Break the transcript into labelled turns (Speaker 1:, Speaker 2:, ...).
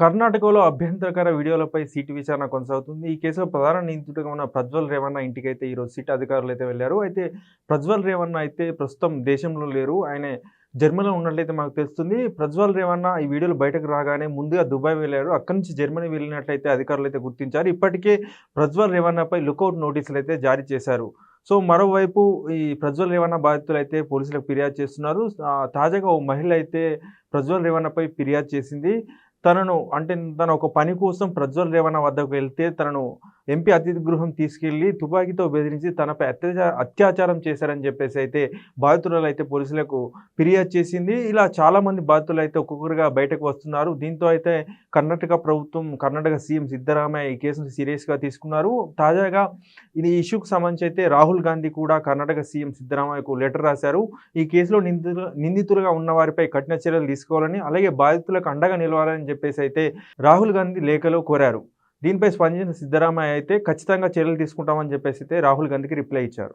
Speaker 1: కర్ణాటకలో అభ్యంతరకర వీడియోలపై సీటు విచారణ కొనసాగుతుంది. ఈ కేసులో ప్రధాన నిందితుడిగా ఉన్న ప్రజ్వల్ రేవన్న ఇంటికి అయితే ఈరోజు సిట్ అధికారులు అయితే వెళ్ళారు. అయితే ప్రజ్వల్ రేవన్న అయితే ప్రస్తుతం దేశంలో లేరు. ఆయన జర్మనీలో ఉన్నట్లయితే మాకు తెలుస్తుంది. ప్రజ్వల్ రేవన్న ఈ వీడియోలు బయటకు రాగానే ముందుగా దుబాయ్ వెళ్ళారు. అక్కడి నుంచి జర్మనీ వెళ్ళినట్లయితే అధికారులు అయితే గుర్తించారు. ఇప్పటికే ప్రజ్వల్ రేవన్నపై లుకౌట్ నోటీసులు అయితే జారీ చేశారు. సో మరోవైపు ఈ ప్రజ్వల్ రేవన్న బాధితులు అయితే పోలీసులకు ఫిర్యాదు చేస్తున్నారు. తాజాగా ఓ మహిళ అయితే ప్రజ్వల్ రేవన్నపై ఫిర్యాదు చేసింది. తనను అంటే తన ఒక పని కోసం ప్రజ్వల్ రేవణ వద్దకు వెళ్తే తనను ఎంపీ అతిథి గృహం తీసుకెళ్ళి తుపాకీతో బెదిరించి తనపై అత్యాచార అత్యాచారం చేశారని చెప్పేసి అయితే బాధితురాలు అయితే పోలీసులకు ఫిర్యాదు చేసింది. ఇలా చాలా మంది బాధితులు అయితే ఒక్కొక్కరుగా బయటకు వస్తున్నారు. దీంతో అయితే కర్ణాటక ప్రభుత్వం కర్ణాటక సీఎం సిద్ధరామయ్య ఈ కేసును సీరియస్గా తీసుకున్నారు. తాజాగా ఇది ఇష్యూకి సంబంధించి అయితే రాహుల్ గాంధీ కూడా కర్ణాటక సీఎం సిద్ధరామయ్యకు లెటర్ రాశారు. ఈ కేసులో నిందితులు నిందితులుగా ఉన్న వారిపై కఠిన చర్యలు తీసుకోవాలని అలాగే బాధితులకు అండగా నిలవాలని చెప్పేసి అయితే రాహుల్ గాంధీ లేఖలో కోరారు. దీనిపై స్పందించిన సిద్ధరామయ్య అయితే ఖచ్చితంగా చర్యలు తీసుకుంటామని చెప్పేసి అయితే రాహుల్ గాంధీకి రిప్లై ఇచ్చారు.